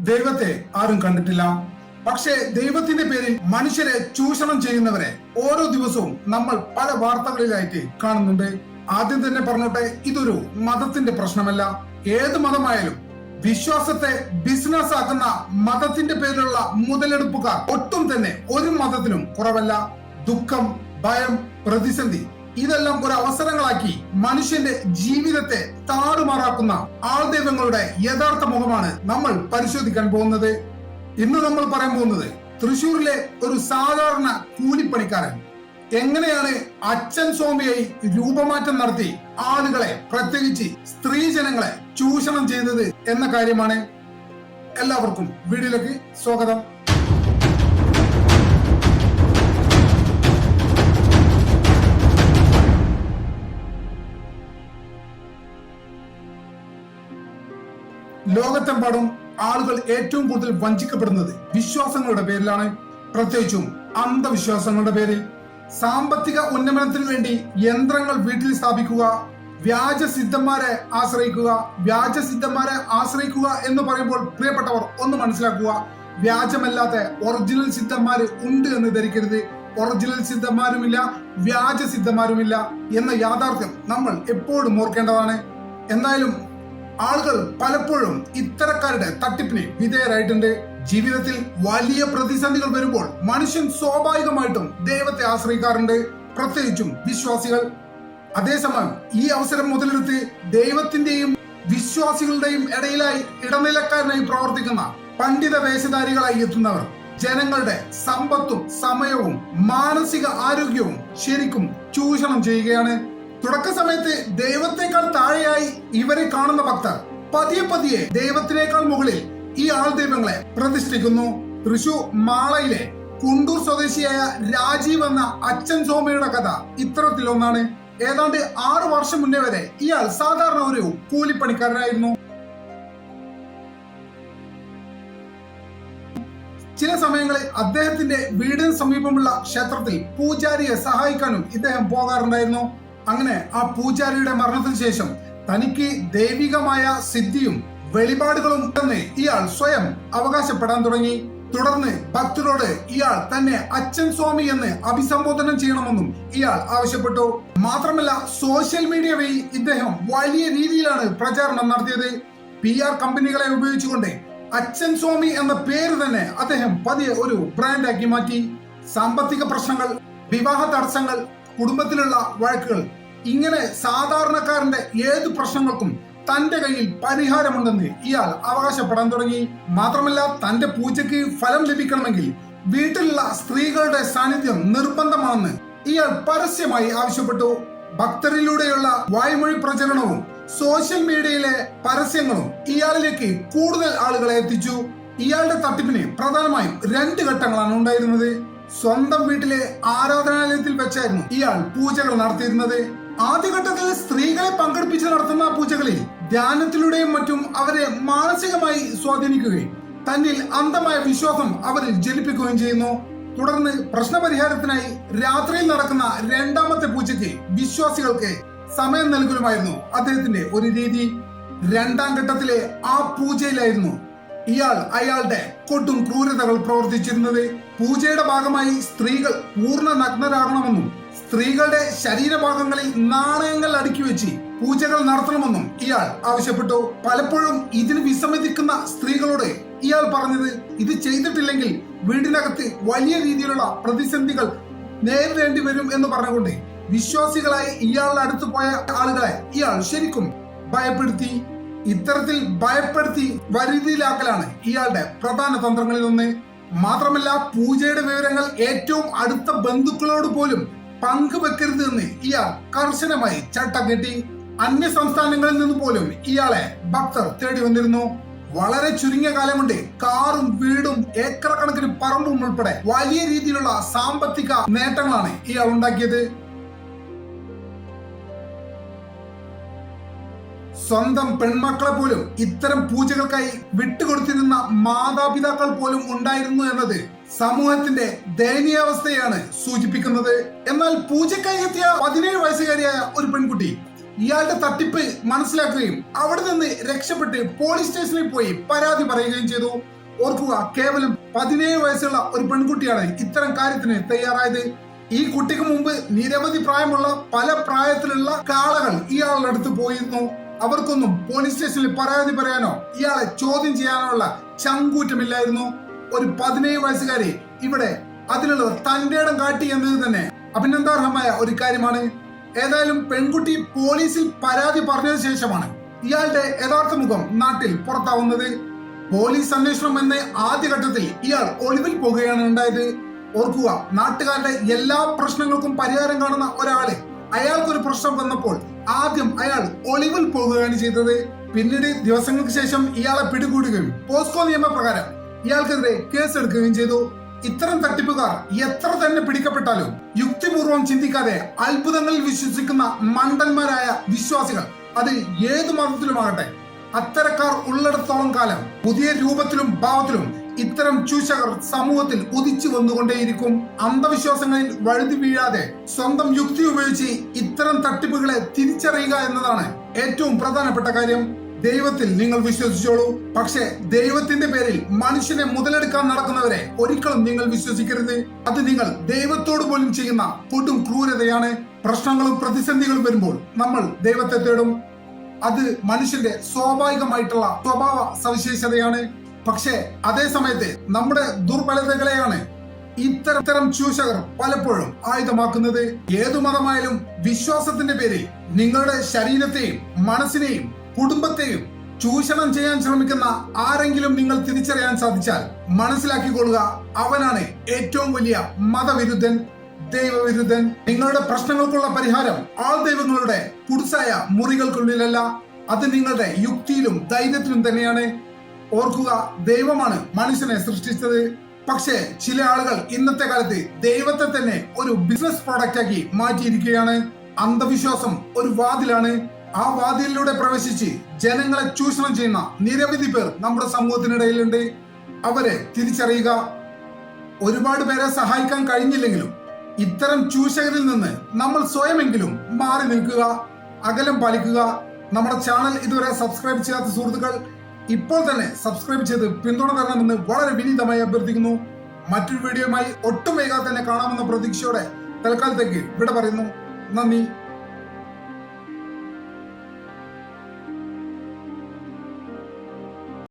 ദൈവത്തെ ആരും കണ്ടിട്ടില്ല. പക്ഷേ ദൈവത്തിന്റെ പേരിൽ മനുഷ്യരെ ചൂഷണം ചെയ്യുന്നവരെ ഓരോ ദിവസവും നമ്മൾ പല വാർത്തകളിലായിട്ട് കാണുന്നുണ്ട്. ആദ്യം തന്നെ പറഞ്ഞോട്ടെ ഇതൊരു മതത്തിന്റെ പ്രശ്നമല്ല. ഏത് മതമായാലും വിശ്വാസത്തെ ബിസിനസ് ആക്കുന്ന മതത്തിന്റെ പേരിലുള്ള മുതലെടുപ്പുകാർ ഒട്ടും തന്നെ ഒരു മതത്തിനും കുറവല്ല. ദുഃഖം ഭയം പ്രതിസന്ധി ഇതെല്ലാം ഒരു അവസരങ്ങളാക്കി മനുഷ്യന്റെ ജീവിതത്തെ താറുമാറാക്കുന്ന ആൾദൈവങ്ങളുടെ യഥാർത്ഥ മുഖമാണ് നമ്മൾ പരിശോധിക്കാൻ പോകുന്നത്. ഇന്ന് നമ്മൾ പറയാൻ പോകുന്നത് തൃശൂരിലെ ഒരു സാധാരണ കൂലിപ്പണിക്കാരൻ എങ്ങനെയാണ് അച്ഛൻ സ്വാമിയായി രൂപമാറ്റം നടത്തി ആളുകളെ പ്രത്യേകിച്ച് സ്ത്രീജനങ്ങളെ ചൂഷണം ചെയ്തത് എന്ന കാര്യമാണ്. എല്ലാവർക്കും വീഡിയോയിലേക്ക് സ്വാഗതം. ലോകത്തെമ്പാടും ആളുകൾ ഏറ്റവും കൂടുതൽ വഞ്ചിക്കപ്പെടുന്നത് വിശ്വാസങ്ങളുടെ പേരിലാണ്. പ്രത്യേകിച്ചും അന്ധവിശ്വാസങ്ങളുടെ പേരിൽ. സാമ്പത്തിക ഉന്നമനത്തിന് വേണ്ടി യന്ത്രങ്ങൾ വീട്ടിൽ സ്ഥാപിക്കുക വ്യാജ സിദ്ധന്മാരെ ആശ്രയിക്കുക വ്യാജ സിദ്ധന്മാരെ ആശ്രയിക്കുക എന്ന് പറയുമ്പോൾ പ്രിയപ്പെട്ടവർ ഒന്ന് മനസ്സിലാക്കുക. വ്യാജമല്ലാത്ത ഒറിജിനൽ സിദ്ധന്മാര് ഉണ്ട് എന്ന് ധരിക്കരുത്. ഒറിജിനൽ സിദ്ധന്മാരുമില്ല വ്യാജ സിദ്ധന്മാരുമില്ല എന്ന യാഥാർത്ഥ്യം നമ്മൾ എപ്പോഴും ഓർക്കേണ്ടതാണ്. എന്തായാലും ആളുകൾ പലപ്പോഴും ഇത്തരക്കാരുടെ തട്ടിപ്പിന് വിധേയരായിട്ടുണ്ട്. ജീവിതത്തിൽ വലിയ പ്രതിസന്ധികൾ വരുമ്പോൾ മനുഷ്യൻ സ്വാഭാവികമായിട്ടും ദൈവത്തെ ആശ്രയിക്കാറുണ്ട്. പ്രത്യേകിച്ചും വിശ്വാസികൾ. അതേസമയം ഈ അവസരം മുതലെടുത്ത് ദൈവത്തിന്റെയും വിശ്വാസികളുടെയും ഇടയിലായി ഇടനിലക്കാരനായി പ്രവർത്തിക്കുന്ന പണ്ഡിത വേഷധാരികളായി എത്തുന്നവർ ജനങ്ങളുടെ സമ്പത്തും സമയവും മാനസിക ആരോഗ്യവും ശരിക്കും ചൂഷണം ചെയ്യുകയാണ്. തുടക്ക സമയത്ത് ദൈവത്തെക്കാൾ താഴെയായി ഇവരെ കാണുന്ന ഭക്തർ പതിയെ പതിയെ ദൈവത്തിനേക്കാൾ മുകളിൽ ഈ ആൾ ദൈവങ്ങളെ പ്രതിഷ്ഠിക്കുന്നു. തൃശൂർ മാളയിലെ കുണ്ടൂർ സ്വദേശിയായ രാജീവ് എന്ന അച്ഛൻ സോമയുടെ കഥ ഇത്തരത്തിലൊന്നാണ് ഏതാണ്ട് ആറു വർഷം മുന്നേ വരെ ഇയാൾ സാധാരണ ഒരു കൂലിപ്പണിക്കാരനായിരുന്നു. ചില സമയങ്ങളിൽ അദ്ദേഹത്തിന്റെ വീടിന് സമീപമുള്ള ക്ഷേത്രത്തിൽ പൂജാരിയെ സഹായിക്കാനും ഇദ്ദേഹം പോകാറുണ്ടായിരുന്നു. അങ്ങനെ ആ പൂജാരിയുടെ മരണത്തിന് ശേഷം തനിക്ക് ദൈവികമായ സിദ്ധിയും വെളിപാടുകളും ഉണ്ടെന്ന് ഇയാൾ സ്വയം അവകാശപ്പെടാൻ തുടങ്ങി. തുടർന്ന് ഭക്തരോട് ഇയാൾ തന്നെ അച്ഛൻ സ്വാമി എന്ന് അഭിസംബോധന ചെയ്യണമെന്നും ഇയാൾ ആവശ്യപ്പെട്ടു. മാത്രമല്ല സോഷ്യൽ മീഡിയ വഴി ഇദ്ദേഹം വലിയ രീതിയിലാണ് പ്രചാരണം നടത്തിയത്. പി ആർ കമ്പനികളെ ഉപയോഗിച്ചുകൊണ്ട് അച്ഛൻ സ്വാമി എന്ന പേര് തന്നെ അദ്ദേഹം പതിയെ ഒരു ബ്രാൻഡാക്കി മാറ്റി. സാമ്പത്തിക പ്രശ്നങ്ങൾ വിവാഹ തടസ്സങ്ങൾ കുടുംബത്തിലുള്ള വഴക്കുകൾ ഇങ്ങനെ സാധാരണക്കാരന്റെ ഏത് പ്രശ്നങ്ങൾക്കും തന്റെ കയ്യിൽ പരിഹാരമുണ്ടെന്ന് ഇയാൾ അവകാശപ്പെടാൻ തുടങ്ങി. മാത്രമല്ല തന്റെ പൂജയ്ക്ക് ഫലം ലഭിക്കണമെങ്കിൽ വീട്ടിലുള്ള സ്ത്രീകളുടെ സാന്നിധ്യം നിർബന്ധമാണെന്ന് ഇയാൾ പരസ്യമായി ആവശ്യപ്പെട്ടു. ഭക്തരിലൂടെയുള്ള വായ്മൊഴി പ്രചരണവും സോഷ്യൽ മീഡിയയിലെ പരസ്യങ്ങളും ഇയാളിലേക്ക് കൂടുതൽ ആളുകളെ എത്തിച്ചു. ഇയാളുടെ തട്ടിപ്പിന് പ്രധാനമായും രണ്ട് ഘട്ടങ്ങളാണ് ഉണ്ടായിരുന്നത്. സ്വന്തം വീട്ടിലെ ആരാധനാലയത്തിൽ വെച്ചായിരുന്നു ഇയാൾ പൂജകൾ നടത്തിയിരുന്നത്. ആദ്യഘട്ടത്തിൽ സ്ത്രീകളെ പങ്കെടുപ്പിച്ച് നടത്തുന്ന പൂജകളിൽ ധ്യാനത്തിലൂടെയും മറ്റും അവരെ മാനസികമായി സ്വാധീനിക്കുകയും തന്നിൽ അന്ധമായ വിശ്വാസം അവരിൽ ജനിപ്പിക്കുകയും ചെയ്യുന്നു. തുടർന്ന് പ്രശ്നപരിഹാരത്തിനായി രാത്രിയിൽ നടക്കുന്ന രണ്ടാമത്തെ പൂജയ്ക്ക് വിശ്വാസികൾക്ക് സമയം നൽകുമായിരുന്നു അദ്ദേഹത്തിന്റെ ഒരു രീതി. രണ്ടാം ഘട്ടത്തിലെ ആ പൂജയിലായിരുന്നു ഇയാൾ അയാളുടെ കൊട്ടും ക്രൂരതകൾ പ്രവർത്തിച്ചിരുന്നത്. പൂജയുടെ ഭാഗമായി സ്ത്രീകൾ പൂർണ നഗ്നരാകണമെന്നും സ്ത്രീകളുടെ ശരീരഭാഗങ്ങളിൽ നാണയങ്ങൾ അടുക്കി വെച്ച് പൂജകൾ നടത്തണമെന്നും ഇയാൾ ആവശ്യപ്പെട്ടു. പലപ്പോഴും ഇതിന് വിസമ്മതിക്കുന്ന സ്ത്രീകളോട് ഇയാൾ പറഞ്ഞത് ഇത് ചെയ്തിട്ടില്ലെങ്കിൽ വീടിനകത്ത് വലിയ രീതിയിലുള്ള പ്രതിസന്ധികൾ നേരിടേണ്ടി വരും എന്ന് പറഞ്ഞുകൊണ്ട് വിശ്വാസികളായി ഇയാളുടെ അടുത്ത് പോയ ആളുകളെ ഇയാൾ ശരിക്കും ഭയപ്പെടുത്തി. ഇത്തരത്തിൽ ഭയപ്പെടുത്തി വരുതിയിലാക്കലാണ് ഇയാളുടെ പ്രധാന തന്ത്രങ്ങളിൽ ഒന്ന്. മാത്രമല്ല പൂജയുടെ വിവരങ്ങൾ ഏറ്റവും അടുത്ത ബന്ധുക്കളോട് പോലും പങ്കുവെക്കരുത് എന്ന് ഇയാൾ കർശനമായി ചട്ടം കെട്ടി. അന്യ സംസ്ഥാനങ്ങളിൽ നിന്ന് പോലും ഇയാളെ ഭക്തർ തേടി വന്നിരുന്നു. വളരെ ചുരുങ്ങിയ കാലം കൊണ്ട് കാറും വീടും ഏക്കർ കണക്കിന് പറമ്പും ഉൾപ്പെടെ വലിയ രീതിയിലുള്ള സാമ്പത്തിക നേട്ടങ്ങളാണ് ഇയാൾ ഉണ്ടാക്കിയത്. സ്വന്തം പെൺമക്കളെ പോലും ഇത്തരം പൂജകൾക്കായി വിട്ടുകൊടുത്തിരുന്ന മാതാപിതാക്കൾ പോലും ഉണ്ടായിരുന്നു എന്നത് സമൂഹത്തിന്റെ ദയനീയാവസ്ഥയാണ് സൂചിപ്പിക്കുന്നത്. എന്നാൽ പൂജക്കായി എത്തിയ പതിനേഴ് വയസ്സുകാരിയായ ഒരു പെൺകുട്ടി ഇയാളുടെ തട്ടിപ്പ് മനസ്സിലാക്കുകയും അവിടെ നിന്ന് രക്ഷപ്പെട്ട് പോലീസ് സ്റ്റേഷനിൽ പോയി പരാതി പറയുകയും ചെയ്തു. ഓർക്കുക കേവലം പതിനേഴ് വയസ്സുള്ള ഒരു പെൺകുട്ടിയാണ് ഇത്തരം കാര്യത്തിന് തയ്യാറായത്. ഈ കുട്ടിക്ക് മുമ്പ് നിരവധി പ്രായമുള്ള പല പ്രായത്തിലുള്ള കാളകൾ ഇയാളുടെ അടുത്ത് പോയിരുന്നു. അവർക്കൊന്നും പോലീസ് സ്റ്റേഷനിൽ പരാതി പറയാനോ ഇയാളെ ചോദ്യം ചെയ്യാനോ ഉള്ള ചങ്കൂറ്റമില്ലായിരുന്നു. ഒരു പതിനേഴ് വയസ്സുകാരി ഇവിടെ അതിലുള്ളവർ തന്റെ ഇടം കാട്ടി എന്നത് തന്നെ. അഭിനന്ദാർഹമായ ഒരു കാര്യമാണ്. ഏതായാലും പെൺകുട്ടി പോലീസിൽ പരാതി പറഞ്ഞതിന് ശേഷമാണ് ഇയാളുടെ യഥാർത്ഥ മുഖം നാട്ടിൽ പുറത്താവുന്നത്. പോലീസ് അന്വേഷണം എന്ന ആദ്യഘട്ടത്തിൽ ഇയാൾ ഒളിവിൽ പോകുകയാണ് ഉണ്ടായത്. ഓർക്കുക നാട്ടുകാരുടെ എല്ലാ പ്രശ്നങ്ങൾക്കും പരിഹാരം കാണുന്ന ഒരാൾ അയാൾക്കൊരു പ്രശ്നം വന്നപ്പോൾ ആദ്യം അയാൾ ഒളിവിൽ പോകുകയാണ് ചെയ്തത്. പിന്നീട് ദിവസങ്ങൾക്ക് ശേഷം ഇയാളെ പിടികൂടുകയും പോസ്കോ നിയമപ്രകാരം ഇയാൾക്കെതിരെ കേസെടുക്കുകയും ചെയ്തു. ഇത്തരം തട്ടിപ്പുകാർ എത്ര തന്നെ പിടിക്കപ്പെട്ടാലും യുക്തിപൂർവം ചിന്തിക്കാതെ അത്ഭുതങ്ങളിൽ വിശ്വസിക്കുന്ന മണ്ടന്മാരായ വിശ്വാസികൾ അത് ഏതു മതത്തിലുമാകട്ടെ. അത്തരക്കാർ ഉള്ളിടത്തോളം കാലം പുതിയ രൂപത്തിലും ഭാവത്തിലും ഇത്തരം ചൂഷകർ സമൂഹത്തിൽ ഉദിച്ചു വന്നുകൊണ്ടേയിരിക്കും. അന്ധവിശ്വാസങ്ങളിൽ വഴുതി വീഴാതെ സ്വന്തം യുക്തി ഉപയോഗിച്ച് ഇത്തരം തട്ടിപ്പുകളെ തിരിച്ചറിയുക എന്നതാണ് ഏറ്റവും പ്രധാനപ്പെട്ട കാര്യം. ദൈവത്തിൽ നിങ്ങൾ വിശ്വസിച്ചോളൂ. പക്ഷേ ദൈവത്തിന്റെ പേരിൽ മനുഷ്യനെ മുതലെടുക്കാൻ നടക്കുന്നവരെ ഒരിക്കലും നിങ്ങൾ വിശ്വസിക്കരുത്. അത് നിങ്ങൾ ദൈവത്തോട് പോലും ചെയ്യുന്ന കൊടും ക്രൂരതയാണ്. പ്രശ്നങ്ങളും പ്രതിസന്ധികളും വരുമ്പോൾ നമ്മൾ ദൈവത്തെ തേടും. അത് മനുഷ്യന്റെ സ്വാഭാവികമായിട്ടുള്ള സ്വഭാവ സവിശേഷതയാണ്. പക്ഷേ അതേ സമയത്ത് നമ്മുടെ ദുർബലതകളെയാണ് ഇത്തരത്തരം ഇത്തരം ചൂഷകർ പലപ്പോഴും ആയുധമാക്കുന്നത്. ഏതു മതമായാലും വിശ്വാസത്തിന്റെ പേരിൽ നിങ്ങളുടെ ശരീരത്തെയും മനസ്സിനെയും കുടുംബത്തെയും ചൂഷണം ചെയ്യാൻ ശ്രമിക്കുന്ന ആരെങ്കിലും നിങ്ങൾ തിരിച്ചറിയാൻ സാധിച്ചാൽ മനസ്സിലാക്കിക്കൊള്ളുക. അവനാണ് ഏറ്റവും വലിയ മതവിരുദ്ധൻ ദൈവവിരുദ്ധൻ. നിങ്ങളുടെ പ്രശ്നങ്ങൾക്കുള്ള പരിഹാരം ആൾ ദൈവങ്ങളുടെ കുടിസായ മുറികൾക്കുള്ളിലല്ല. അത് നിങ്ങളുടെ യുക്തിയിലും ധൈര്യത്തിലും തന്നെയാണ്. ഓർക്കുക ദൈവമാണ് മനുഷ്യനെ സൃഷ്ടിച്ചത്. പക്ഷേ ചില ആളുകൾ ഇന്നത്തെ കാലത്ത് ദൈവത്തെ തന്നെ ഒരു ബിസിനസ് പ്രോഡക്റ്റ് ആക്കി മാറ്റിയിരിക്കുകയാണ്. അന്ധവിശ്വാസം ഒരു വാതിലാണ്. ആ വാതിലിലൂടെ പ്രവേശിച്ച് ജനങ്ങളെ ചൂഷണം ചെയ്യുന്ന നിരവധി പേർ നമ്മുടെ സമൂഹത്തിനിടയിലുണ്ട്. അവരെ തിരിച്ചറിയുക. ഒരുപാട് പേരെ സഹായിക്കാൻ കഴിഞ്ഞില്ലെങ്കിലും ഇത്തരം ചൂഷകരിൽ നിന്ന് നമ്മൾ സ്വയമെങ്കിലും മാറി നിൽക്കുക അകലം പാലിക്കുക. നമ്മുടെ ചാനൽ ഇതുവരെ സബ്സ്ക്രൈബ് ചെയ്യാത്ത സുഹൃത്തുക്കൾ ഇപ്പോൾ തന്നെ സബ്സ്ക്രൈബ് ചെയ്ത് പിന്തുണ തരണമെന്ന് വളരെ വിനീതമായി അഭ്യർത്ഥിക്കുന്നു. മറ്റൊരു വീഡിയോയുമായി ഒട്ടും വേഗം തന്നെ കാണാമെന്ന പ്രതീക്ഷയോടെ തൽക്കാലത്തേക്ക് ഇവിടെ പറയുന്നു. നന്ദി.